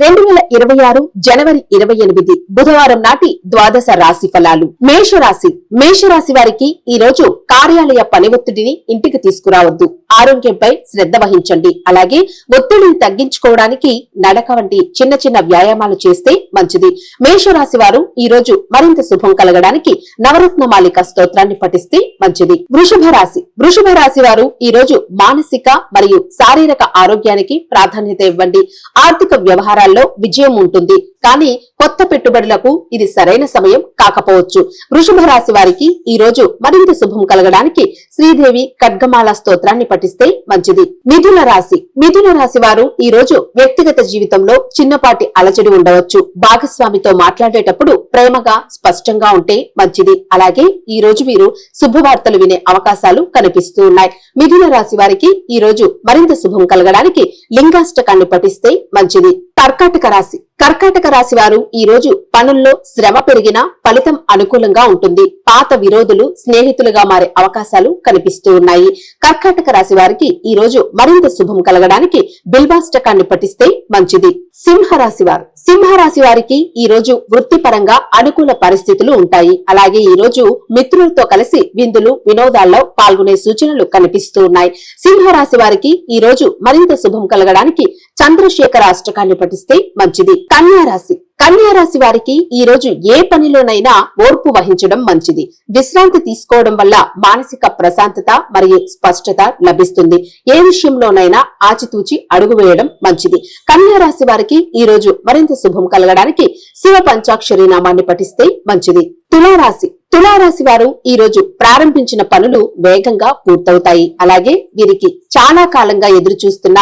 రెండు వేల ఇరవై ఆరు జనవరి ఇరవై ఎనిమిది బుధవారం నాటి ద్వాదశ రాశి ఫలాలు. మేషరాశి. మేషరాశి వారికి ఈ రోజు కార్యాలయ పని ఒత్తిడిని ఇంటికి తీసుకురావద్దు. ఆరోగ్యంపై శ్రద్ధ వహించండి. అలాగే ఒత్తిడిని తగ్గించుకోవడానికి నడక వంటి చిన్న చిన్న వ్యాయామాలు చేస్తే మంచిది. మేషరాశి వారు ఈ రోజు మరింత శుభం కలగడానికి నవరత్న మాలిక స్తోత్రాన్ని పఠిస్తే మంచిది. వృషభ రాశి. వృషభ రాశి వారు ఈ రోజు మానసిక మరియు శారీరక ఆరోగ్యానికి ప్రాధాన్యత ఇవ్వండి. ఆర్థిక వ్యవహారాల్లో విజయం ఉంటుంది. కానీ కొత్త పెట్టుబడులకు ఇది సరైన సమయం కాకపోవచ్చు. వృషభ రాశి వారికి ఈ రోజు మరింత శుభం కలగడానికి శ్రీదేవి ఖడ్గమాల స్తోత్రాన్ని పఠిస్తే మంచిది. మిథున రాశి. మిథున రాశి వారు ఈ రోజు వ్యక్తిగత జీవితంలో చిన్నపాటి అలజడి ఉండవచ్చు. భాగస్వామితో మాట్లాడేటప్పుడు ప్రేమగా స్పష్టంగా ఉంటే మంచిది. అలాగే ఈ రోజు వీరు శుభవార్తలు వినే అవకాశాలు కనిపిస్తూ ఉన్నాయి. మిథున రాశి వారికి ఈ రోజు మరింత శుభం కలగడానికి లింగాష్టకాన్ని పఠిస్తే మంచిది. కర్కాటక రాశి. కర్కాటక రాశి వారు ఈ రోజు పనుల్లో శ్రమ పెరిగినా ఫలితం అనుకూలంగా ఉంటుంది. పాత విరోధులు స్నేహితులుగా మారే అవకాశాలు కనిపిస్తూ ఉన్నాయి. కర్కాటక రాశి వారికి ఈ రోజు మరింత శుభం కలగడానికి బిల్వాష్టకాన్ని పఠిస్తే మంచిది. సింహరాశి వారు. సింహరాశి వారికి ఈ రోజు వృత్తిపరంగా అనుకూల పరిస్థితులు ఉంటాయి. అలాగే ఈ రోజు మిత్రులతో కలిసి విందులు వినోదాల్లో పాల్గొనే సూచనలు కనిపిస్తూ ఉన్నాయి. సింహరాశి వారికి ఈ రోజు మరింత శుభం కలగడానికి చంద్రశేఖర అష్టకాన్ని పఠిస్తే మంచిది. కన్యారాశి కన్యారాశి వారికి ఈ రోజు ఏ పనిలోనైనా ఓర్పు వహించడం మంచిది. విశ్రాంతి తీసుకోవడం వల్ల మానసిక ప్రశాంతత మరియు స్పష్టత లభిస్తుంది. ఏ విషయంలోనైనా ఆచితూచి అడుగు వేయడం మంచిది. కన్యా రాశి వారికి ఈ రోజు మరింత శుభం కలగడానికి శివ పంచాక్షరి నామాన్ని పఠిస్తే మంచిది. తులారాశి. తులారాశి వారు ఈ రోజు ప్రారంభించిన పనులు వేగంగా పూర్తవుతాయి. అలాగే వీరికి చాలా కాలంగా ఎదురు చూస్తున్న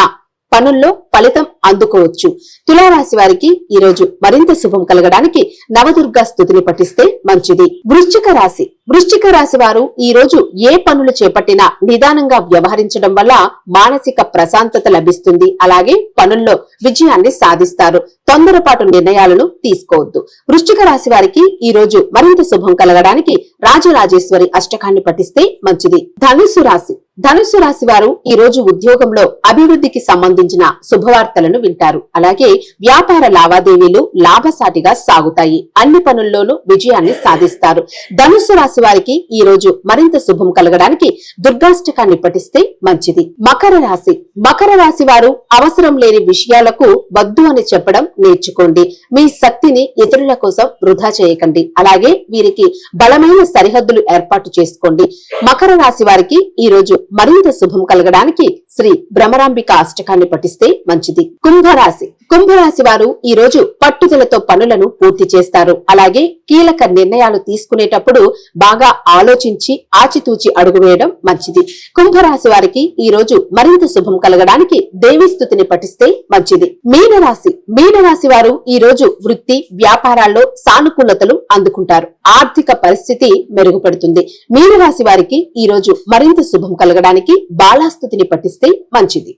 పనుల్లో ఫలితం అందుకోవచ్చు. తులారాశి వారికి ఈ రోజు మరింత శుభం కలగడానికి నవదుర్గా స్థుతిని పఠిస్తే మంచిది. వృశ్చిక రాశి. వృశ్చిక రాశి వారు ఈ రోజు ఏ పనులు చేపట్టినా నిదానంగా వ్యవహరించడం వల్ల మానసిక ప్రశాంతత లభిస్తుంది. అలాగే పనుల్లో విజయాన్ని సాధిస్తారు. తొందరపాటు నిర్ణయాలను తీసుకోవద్దు. వృశ్చిక రాశి వారికి ఈ రోజు మరింత శుభం కలగడానికి రాజరాజేశ్వరి అష్టకాన్ని పఠిస్తే మంచిది. ధనుసు రాశి. ధనుసు రాశి వారు ఈ రోజు ఉద్యోగంలో అభివృద్ధికి సంబంధించిన శుభవార్తలను వింటారు. అలాగే వ్యాపార లావాదేవీలు లాభసాటిగా సాగుతాయి. అన్ని పనుల్లోనూ విజయాన్ని సాధిస్తారు. ధనుసు రాశి వారికి ఈ రోజు మరింత శుభం కలగడానికి దుర్గాష్టకాన్ని పఠిస్తే మంచిది. మకర రాశి. మకర రాశి వారు అవసరం లేని విషయాలకు వద్దు అని చెప్పడం నేర్చుకోండి. మీ శక్తిని ఇతరుల కోసం వృధా చేయకండి. అలాగే వీరికి బలమైన సరిహద్దులు ఏర్పాటు చేసుకోండి. మకర రాశి వారికి ఈ రోజు మరింత శుభం కలగడానికి శ్రీ భ్రమరాంబిక అష్టకాన్ని పఠిస్తే మంచిది. కుంభరాశి. కుంభరాశి వారు ఈ రోజు పట్టుదలతో పనులను పూర్తి చేస్తారు. అలాగే కీలక నిర్ణయాలు తీసుకునేటప్పుడు బాగా ఆలోచించి ఆచితూచి అడుగు వేయడం మంచిది. కుంభరాశి వారికి ఈ రోజు మరింత శుభం కలగడానికి దేవీస్థుతిని పఠిస్తే మంచిది. మీనరాశి. మీనరాశి వారు ఈ రోజు వృత్తి వ్యాపారాల్లో సానుకూలతలు అందుకుంటారు. ఆర్థిక పరిస్థితి మెరుగుపడుతుంది. మీనరాశి వారికి ఈ రోజు మరింత శుభం కలగడానికి బాలాస్థుతిని పఠిస్తే మంచిది.